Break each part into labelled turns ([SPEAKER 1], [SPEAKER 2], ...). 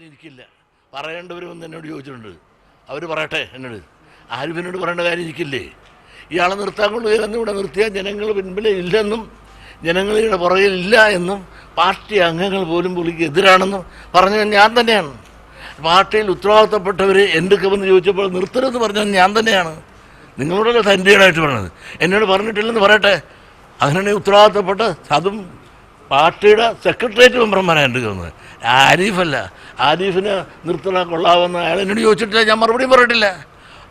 [SPEAKER 1] കാര്യം എനിക്കില്ല ഒന്ന് എന്നോട് ചോദിച്ചിട്ടുണ്ട്. അവർ പറയട്ടെ എന്നോട്. ആരും എന്നോട് പറയേണ്ട കാര്യം എനിക്കില്ലേ ഇയാളെ നിർത്താൻ കൊള്ളുകയെന്ന് ഇവിടെ നിർത്തിയാൽ ജനങ്ങൾ പിൻപിലെ ഇല്ലെന്നും ജനങ്ങളുടെ പുറകിൽ ഇല്ല എന്നും പാർട്ടി അംഗങ്ങൾ പോലും പുള്ളിക്ക് എതിരാണെന്നും പറഞ്ഞാൽ ഞാൻ തന്നെയാണ്. പാർട്ടിയിൽ ഉത്തരവാദിത്തപ്പെട്ടവർ എന്തൊക്കെ വന്ന് ചോദിച്ചപ്പോൾ നിർത്തരുതെന്ന് പറഞ്ഞാൽ ഞാൻ തന്നെയാണ്. നിങ്ങളോടല്ലേ തന്റെയാണായിട്ട് പറഞ്ഞത്? എന്നോട് പറഞ്ഞിട്ടില്ലെന്ന് പറയട്ടെ. അങ്ങനെയാണെങ്കിൽ ഉത്തരവാദിത്തപ്പെട്ട് അതും പാർട്ടിയുടെ സെക്രട്ടേറിയറ്റ് മെമ്പർമാരാണ് എന്റെ തോന്നുന്നത് ആരിഫല്ല. ആരിഫിന് നിർത്തണ കൊള്ളാവുന്ന അയാൾ എന്നോട് ചോദിച്ചിട്ടില്ല. ഞാൻ മറുപടി പറഞ്ഞിട്ടില്ല.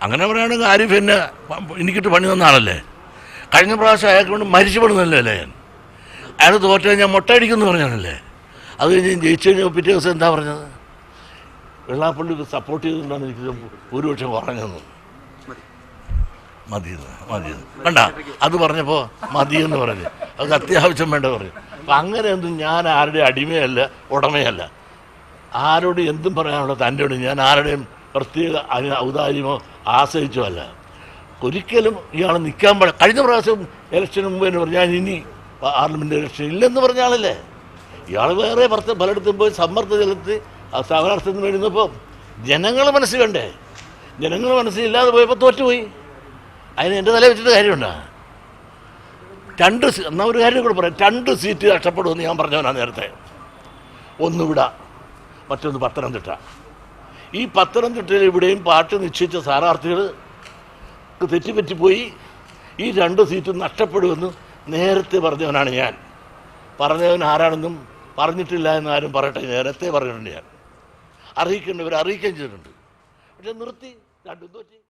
[SPEAKER 1] അങ്ങനെ പറയുകയാണെങ്കിൽ ആരിഫ് എന്നെ എനിക്കിട്ട് പണി തന്ന ആളല്ലേ? കഴിഞ്ഞ പ്രാവശ്യം അയാൾക്ക് കൊണ്ട് മരിച്ചു പെടുന്നല്ലേ ഞാൻ? അയാൾ തോറ്റാൽ ഞാൻ മുട്ടയടിക്കുമെന്ന് പറഞ്ഞാണല്ലേ? അത് കഴിഞ്ഞ് ജയിച്ചു കഴിഞ്ഞാൽ പിറ്റേ ദിവസം എന്താ പറഞ്ഞത്? വെള്ളാപ്പള്ളി സപ്പോർട്ട് ചെയ്തുകൊണ്ടാണ് എനിക്ക് ഭൂരിപക്ഷം പറഞ്ഞത് മതിയെന്ന് മതിയെന്ന് വേണ്ട. അത് പറഞ്ഞപ്പോൾ മതിയെന്ന് പറഞ്ഞു. അത് അത്യാവശ്യം വേണ്ട പറഞ്ഞു. അപ്പം അങ്ങനെയൊന്നും ഞാൻ ആരുടെ അടിമയല്ല ഉടമയല്ല. ആരോട് എന്തും പറയാനുള്ള തന്റെ ഞാൻ ആരുടെയും പ്രത്യേക ഔദാര്യമോ ആശ്രയിച്ചോ അല്ല. ഒരിക്കലും ഇയാൾ നിൽക്കാൻ പാടില്ല. കഴിഞ്ഞ പ്രാവശ്യം ഇലക്ഷന് മുമ്പ് എന്ന് പറഞ്ഞാൽ ഞാൻ ഇനി പാർലമെന്റ് ഇലക്ഷൻ ഇല്ലെന്ന് പറഞ്ഞ ആളല്ലേ? ഇയാൾ വേറെ പുറത്ത് പലയിടത്തും പോയി സമ്മർദ്ദം ചെലുത്തി ആ സ്ഥാനാർത്ഥിന് വേണ്ടുന്നപ്പോൾ ജനങ്ങൾ മനസ്സിൽ വേണ്ടേ ജനങ്ങൾ മനസ്സിലില്ലാതെ പോയപ്പോൾ തോറ്റുപോയി. അതിന് എന്റെ തല വെച്ചിട്ട് കാര്യമുണ്ടോ? രണ്ട് എന്നാൽ എന്നാ ഒരു കാര്യം കൂടെ പറയാം. രണ്ട് സീറ്റ് നഷ്ടപ്പെടുമെന്ന് ഞാൻ പറഞ്ഞവനാ നേരത്തെ. ഒന്ന് ഇവിടെ മറ്റൊന്ന് പത്തനംതിട്ട. ഈ പത്തനംതിട്ടയിൽ ഇവിടെയും പാർട്ടി നിശ്ചയിച്ച സ്ഥാനാർത്ഥികൾ തെറ്റിപ്പറ്റിപ്പോയി ഈ രണ്ട് സീറ്റും നഷ്ടപ്പെടുമെന്ന് നേരത്തെ പറഞ്ഞവനാണ് ഞാൻ. പറഞ്ഞവൻ ആരാണെന്നും പറഞ്ഞിട്ടില്ല എന്ന് ആരും പറയട്ടെ നേരത്തെ പറഞ്ഞിട്ടുണ്ട് ഞാൻ. അറിയിക്കേണ്ടവർ അറിയിക്കുകയും ചെയ്തിട്ടുണ്ട്. പക്ഷെ നിർത്തി രണ്ടും തോറ്റി